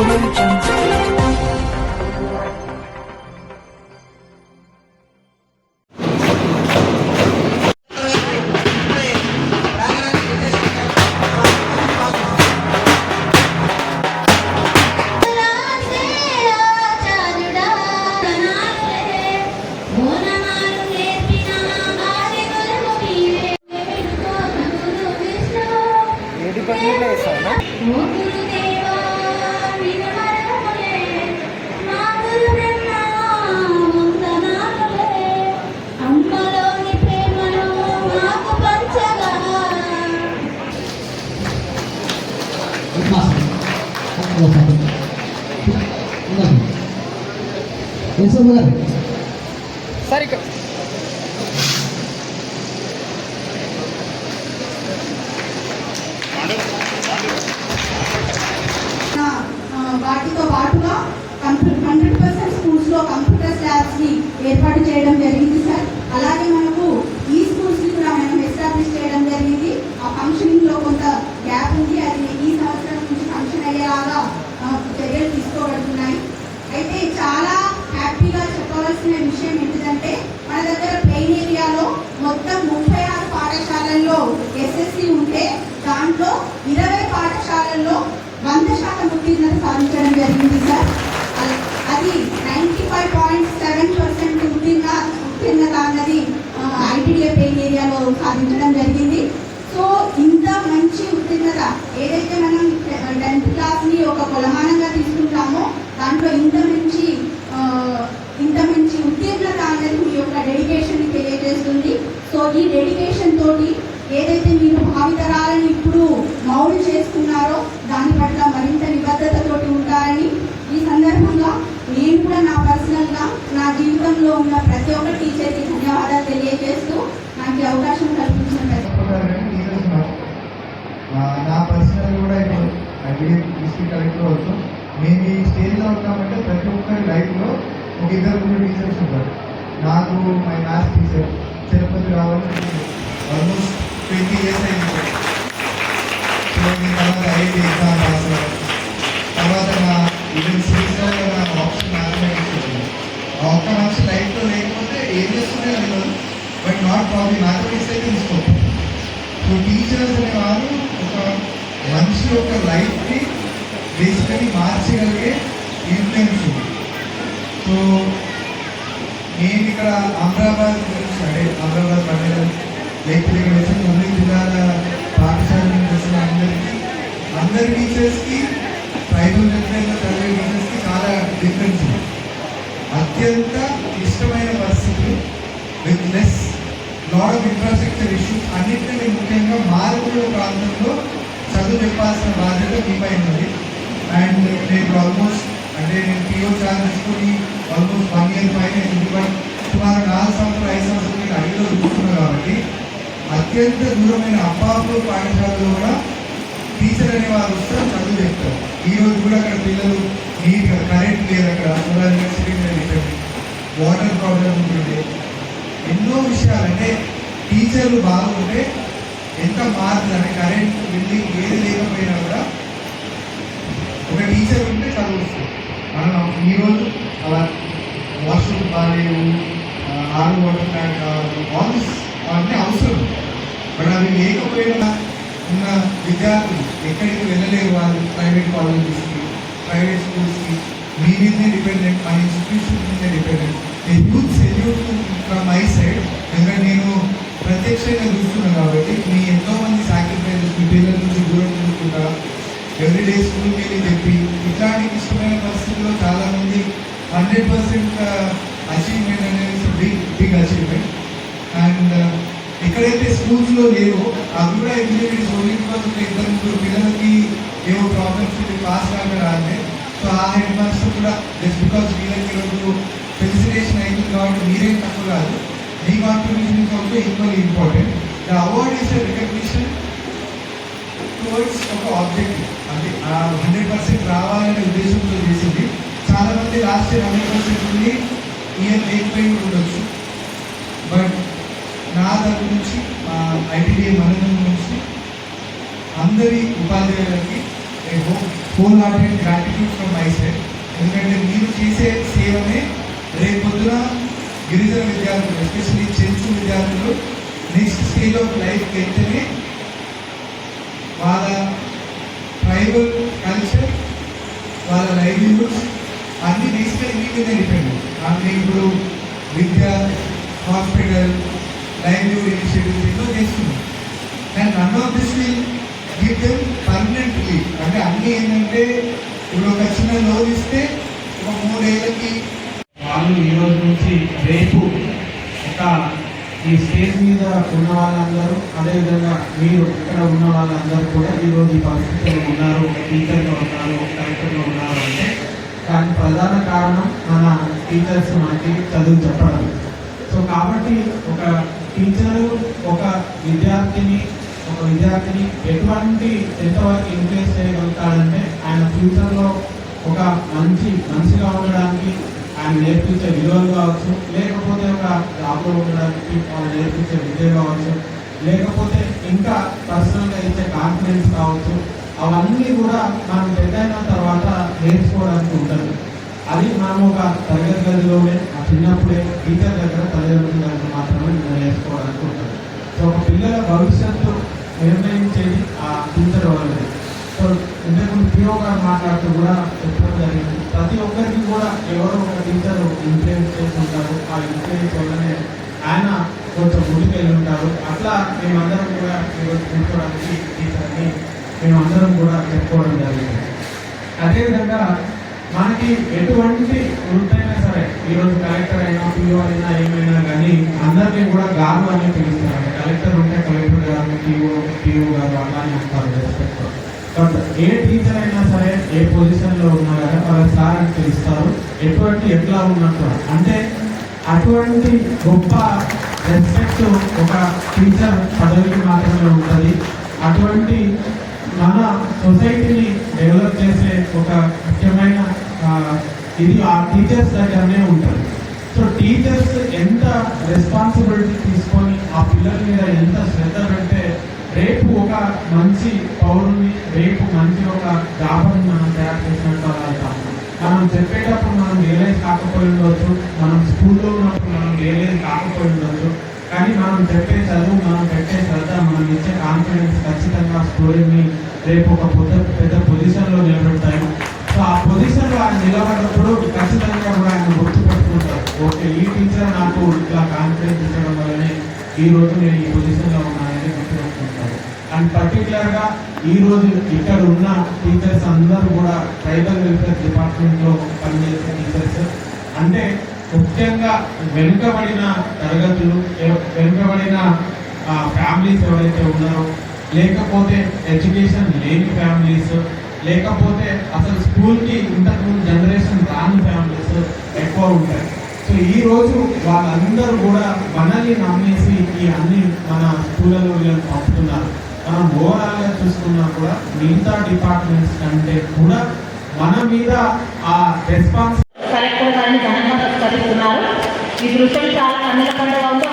audio jungle. ఏది పన్నీర్లో ఇక్కడ వాటితో పాటుగా కంప్యూటర్ హండ్రెడ్ పర్సెంట్ స్కూల్స్లో కంప్యూటర్ ల్యాబ్స్ని ఏర్పాటు చేయడం జరిగింది సార్ అలాగే మనకు ఈ స్కూల్స్ని కూడా మనం ఎస్టాబ్లిష్ చేయడం జరిగింది ఆ ఫంక్షనింగ్లో కొంత గ్యాప్ ఉంది అది ఈ సంవత్సరం నుంచి ఫంక్షన్ అయ్యేలాగా ఆ, చర్యలు తీసుకోబడుతున్నాయి అయితే చాలా హ్యాపీగా చెప్పవలసిన విషయం ఏంటిదంటే మన దగ్గర ప్లెయిన్ ఏరియాలో మొత్తం ముప్పై ఆరు పాఠశాలల్లో ఎస్ఎస్సి ఉంటే దాంట్లో ఇరవై పాఠశాలల్లో వంద శాతం సాధించడం జరిగింది సార్. అది ninety five point seven percent ఉత్తీర్ణ ఉత్తీర్ణత అన్నది ఐటీడీఏ ప్లెయిన్ ఏరియాలో సాధించడం జరిగింది. సో ఇంత మంచి ఉత్తీర్ణత ఏదైతే మనం టెన్త్ క్లాస్ని ఒక కొలమానంగా తీసుకుంటామో దాంట్లో ఇంత మంచి ఇంత మంచి ఉత్తీర్ణత అనేది మీ యొక్క డెడికేషన్ తెలియజేస్తుంది. సో ఈ డెడికేషన్ తోటి ఏదైతే మీరు భావితరాలను ఇప్పుడు మౌలు చేసుకున్నారో దాని నేను కూడా నా పర్సనల్గా నా జీవితంలో ఉన్న ప్రతి ఒక్క టీచర్కి ధన్యవాదాలు తెలియజేస్తూ నాకు అవకాశం కల్పించిన నా పర్సనల్ కూడా ఇప్పుడు డిస్ట్రిక్ట్ కలెక్టర్ వచ్చు మేము ఈ స్టేజ్లో ఉన్నామంటే ప్రతి ఒక్కరి లైఫ్లో ఒక ఇద్దరు ముగ్గురు టీచర్స్ ఉంటారు. నాకు మై మ్యాథ్స్ టీచర్ తిరుపతి రావాలని ఆల్మోస్ట్ ట్వంటీ ఇయర్స్ అయింది. సో నేను తర్వాత ఐఐటి ఎగ్జామ్ రాసాను తర్వాత నా ఈవెన్ సిరీస్లో ఒక్క మనిషి లైఫ్లో లేకపోతే ఏం చేస్తుందో తెలియదు. బట్ నాట్ ప్రాబ్లీ మ్యాథమెటిక్స్ అయితే తీసుకోవచ్చు. సో టీచర్స్ అనేవారు ఒక మనిషి యొక్క లైఫ్ని బేసికలీ మార్చగలిగే ఇన్ఫ్లుయెన్స్ సో నేను ఇక్కడ అమరాబాద్ గురించి అంటే అమరాబాద్ పండుగ లేకపోతే ఇక్కడ వచ్చిన ఉమ్మడి జిల్లాల పాఠశాల నుంచి వచ్చిన అందరికీ అందరి టీచర్స్కి ట్రైబల్ వెల్ఫేర్లో చదివే టీచర్స్కి చాలా డిఫరెన్స్ ఉంది అత్యంత క్లిష్టమైన పరిస్థితులు with less lot of infrastructure issues అన్నింటినీ ముఖ్యంగా మారుమూల ప్రాంతంలో చదువు చెప్పాల్సిన బాధ్యత మీపై ఉన్నది అండ్ నేను ఆల్మోస్ట్ అంటే నేను పిఓ చార్జ్ తీసుకుని ఆల్మోస్ట్ వన్ ఇయర్ పైన ఎందుకంటే సుమారు నాలుగు సంవత్సరాలు ఐదు సంవత్సరాలు నేను అడిగిలో చూస్తున్నాను కాబట్టి అత్యంత దూరమైన అప్పాపూర్ పాఠశాలలో కూడా టీచర్ అనే వారు వస్తారు చదువు చెప్తారు. ఈ రోజు కూడా అక్కడ పిల్లలు నీట్గా కరెంట్ లేదు అక్కడ సోలార్ యూనివర్సిటీ వాటర్ ప్రాబ్లం ఉంటుంది ఎన్నో విషయాలు అంటే టీచర్లు బాగుంటే ఎంత మారుతుంది అంటే కరెంట్ బిల్డింగ్ ఏది లేకపోయినా కూడా ఒక టీచర్ ఉంటే చదువు వస్తుంది మనం ఈరోజు అలా వాష్రూమ్ బాగాలేవు ఆరు వాటర్ ట్యాంక్ కావాలి ఆఫీస్ అన్నీ అవసరం. బట్ అవి లేకపోయినా ఉన్న విద్యార్థులు ఎక్కడికి వెళ్ళలేరు వాళ్ళు ప్రైవేట్ కాలేజెస్కి ప్రైవేట్ స్కూల్స్కి మీ మీదనే డిపెండెంట్ మా ఇన్స్టిట్యూషన్ మీదనే dependent a salute from my side ఎందుకంటే నేను ప్రత్యక్షంగా చూస్తున్నాం కాబట్టి మీ ఎంతో మంది సాక్రిఫైజెస్ మీ పిల్లల నుంచి దూరం చూసుకుంటా ఎవ్రీడే స్కూల్ వెళ్ళి చెప్పి ఇట్లాంటి ఇష్టమైన పరిస్థితుల్లో చాలామంది హండ్రెడ్ పర్సెంట్ అచీవ్మెంట్ అనేది బిగ్ బిగ్ అచీవ్మెంట్ అండ్ ఎక్కడైతే స్కూల్స్లో లేవో అవి కూడా ఎందుకంటే సోలింగ్ బికాస్ ఇద్దరు ముగ్గురు పిల్లలకి ఏవో ప్రాబ్లమ్స్ పాస్ కాక రాలే. సో ఆ హెడ్ మాస్టర్ కూడా జస్ట్ బికాస్ వీళ్ళకి ఈరోజు ఫెసిలిటేషన్ అయింది కాబట్టి మీరేం తక్కువ కాదు. మీ contribution is also equal important the award is recognition towards ఒక ఆబ్జెక్టివ్ అంటే ఆ హండ్రెడ్ పర్సెంట్ రావాలనే ఉద్దేశంతో చేసింది. చాలామంది లాస్ట్ ఇయర్ హండ్రెడ్ పర్సెంట్ ఉంది ఇయర్ లేకపోయి ఉండొచ్చు. బట్ నా తరపు నుంచి మా ఐటీడీఏ మనందరం నుంచి అందరి ఉపాధ్యాయులకి whole hearted gratitude from my side ఎందుకంటే మీరు చేసే సేవనే రేపు పొద్దున గిరిజన విద్యార్థులు ఎస్పెషలీ చెంచు విద్యార్థులు నెక్స్ట్ స్టేజ్ ఆఫ్ లైఫ్కి వెంటనే వాళ్ళ ట్రైబల్ కల్చర్ వాళ్ళ లైవ్లీహుడ్స్ అన్ని బేసిక్గా మీ మీద డిపెండ్ అంటే ఇప్పుడు విద్య హాస్పిటల్ లైవ్లీహుడ్ ఇనిషియేటివ్స్ ఎన్నో చేస్తున్నాం. And none of this will give them permanent అంటే అన్నీ ఏంటంటే ఇప్పుడు ఒక చిన్న లోన్ ఇస్తే ఒక మూడేళ్ళకి వాళ్ళు ఈ రోజు నుంచి రేపు ఒక ఈ స్టేజ్ మీద ఉన్న వాళ్ళందరూ అదేవిధంగా మీరు ఇక్కడ ఉన్న వాళ్ళందరూ కూడా ఈరోజు రోజు ఈ పరిస్థితుల్లో ఉన్నారు టీచర్గా ఉన్నారు కలెక్టర్గా ఉన్నారు అంటే దానికి ప్రధాన కారణం మన టీచర్స్ మనకి చదువు చెప్పడం. సో కాబట్టి ఒక టీచరు ఒక విద్యార్థిని ఒక విద్యార్థిని ఎటువంటి ఎంతవరకు ఇన్ఫ్లుయెన్స్ చేయగలుగుతాడంటే ఆయన ఫ్యూచర్లో ఒక మంచి మనిషిగా ఉండడానికి ఆయన నేర్పించే విలువలు కావచ్చు లేకపోతే ఒక జాబ్లో ఉండడానికి ఆయన నేర్పించే విద్య కావచ్చు లేకపోతే ఇంకా పర్సనల్గా ఇచ్చే కాన్ఫిడెన్స్ కావచ్చు అవన్నీ కూడా మనం పెద్దయిన తర్వాత నేర్చుకోవడానికి ఉంటుంది. అది మనం ఒక తరగతి గదిలోనే ఆ చిన్నప్పుడే టీచర్ దగ్గర తల్లిదండ్రుల దగ్గర మాత్రమే నేర్చుకోవడానికి ఉంటుంది. సో ఒక పిల్లల భవిష్యత్తు నిర్ణయించేది ఆ టీచర్ వాళ్ళది. సో ఇంతకుముందు గారు మాట్లాడుతూ కూడా చెప్పడం జరిగింది. ప్రతి ఒక్కరికి కూడా ఎవరో ఒక టీచర్ ఇన్ఫ్లుయెన్స్ చేస్తుంటారు. ఆ ఇన్ఫ్లుయెన్స్ వల్లనే ఆయన కొంచెం ముందుకెళ్ళి ఉంటారు అట్లా మేమందరం కూడా ఈరోజు కూర్చోడానికి టీచర్ని మేమందరం కూడా చెప్పుకోవడం జరిగింది. అదేవిధంగా మనకి ఎటువంటి వృత్తైనా సరే ఈరోజు కలెక్టర్ అయినా పిఓ అయినా ఏమైనా కానీ అందరినీ కూడా గారు అని పిలుస్తారు. కలెక్టర్ ఉంటే కలెక్టర్ గారు పిఓ పిఓ గారు అలానే అంటారు రెస్పెక్ట్ బట్ ఏ టీచర్ అయినా సరే ఏ పొజిషన్లో ఉన్నా కానీ వాళ్ళ సార్ అని పిలుస్తారు. ఎటువంటి ఎట్లా ఉన్నట్టు అంటే అటువంటి గొప్ప రెస్పెక్ట్ ఒక టీచర్ పదవికి మాత్రమే ఉంటుంది. అటువంటి మన సొసైటీని డెవలప్ చేసే ఒక ముఖ్యమైన ఇది ఆ టీచర్స్ దగ్గరనే ఉంటుంది. సో టీచర్స్ ఎంత రెస్పాన్సిబిలిటీ తీసుకొని ఆ పిల్లల మీద ఎంత శ్రద్ధ పెడితే రేపు ఒక మంచి పౌరుని రేపు మంచి ఒక జాబర్ని మనం తయారు చేసినట్టు అలా అవుతాం మనం చెప్పేటప్పుడు మనం రియలైజ్ కాకపోయి ఉండొచ్చు. మనం స్కూల్లో ఉన్నప్పుడు మనం రియలైజ్ కాకపోయి ఉండొచ్చు. కానీ మనం చెప్పే చదువు మనం పెట్టే శ్రద్ధ మనం ఇచ్చే కాన్ఫిడెన్స్ ఖచ్చితంగా స్టూడెంట్ని రేపు ఒక పెద్ద పెద్ద పొజిషన్లో నిలబెడతాయి. సో ఆ పొజిషన్లో ఆయన నిలబడినప్పుడు ఖచ్చితంగా కూడా ఆయన గుర్తుపెట్టుకుంటారు ఓకే ఈ టీచర్ నాకు ఇట్లా కాన్ఫిడెన్స్ ఇచ్చడం వల్లనే ఈ రోజు నేను ఈ పొజిషన్లో పర్టికులర్గా ఈ రోజు ఇక్కడ ఉన్న టీచర్స్ అందరూ కూడా ట్రైబల్ వెల్ఫేర్ డిపార్ట్మెంట్లో పనిచేసే టీచర్స్ అంటే ముఖ్యంగా వెనుకబడిన తరగతులు వెనుకబడిన ఫ్యామిలీస్ ఎవరైతే ఉన్నారో లేకపోతే ఎడ్యుకేషన్ లేని ఫ్యామిలీస్ లేకపోతే అసలు స్కూల్కి ఇంతకుముందు జనరేషన్ రాని ఫ్యామిలీస్ ఎక్కువ ఉంటాయి సో ఈ రోజు వాళ్ళందరూ కూడా మనల్ని నమ్మేసి ఈ అన్ని మన స్కూళ్ళలో వీళ్ళని పంపుతున్నారు చూసుకున్నా కూడా మిగతా డిపార్ట్మెంట్స్ కంటే కూడా మన మీద ఆ రెస్పాన్స్ కలెక్టర్ గారిని ఘనంగా సత్కరిస్తున్నారు ఈ దృశ్యం చాలా కన్నుల పండుగ ఉంది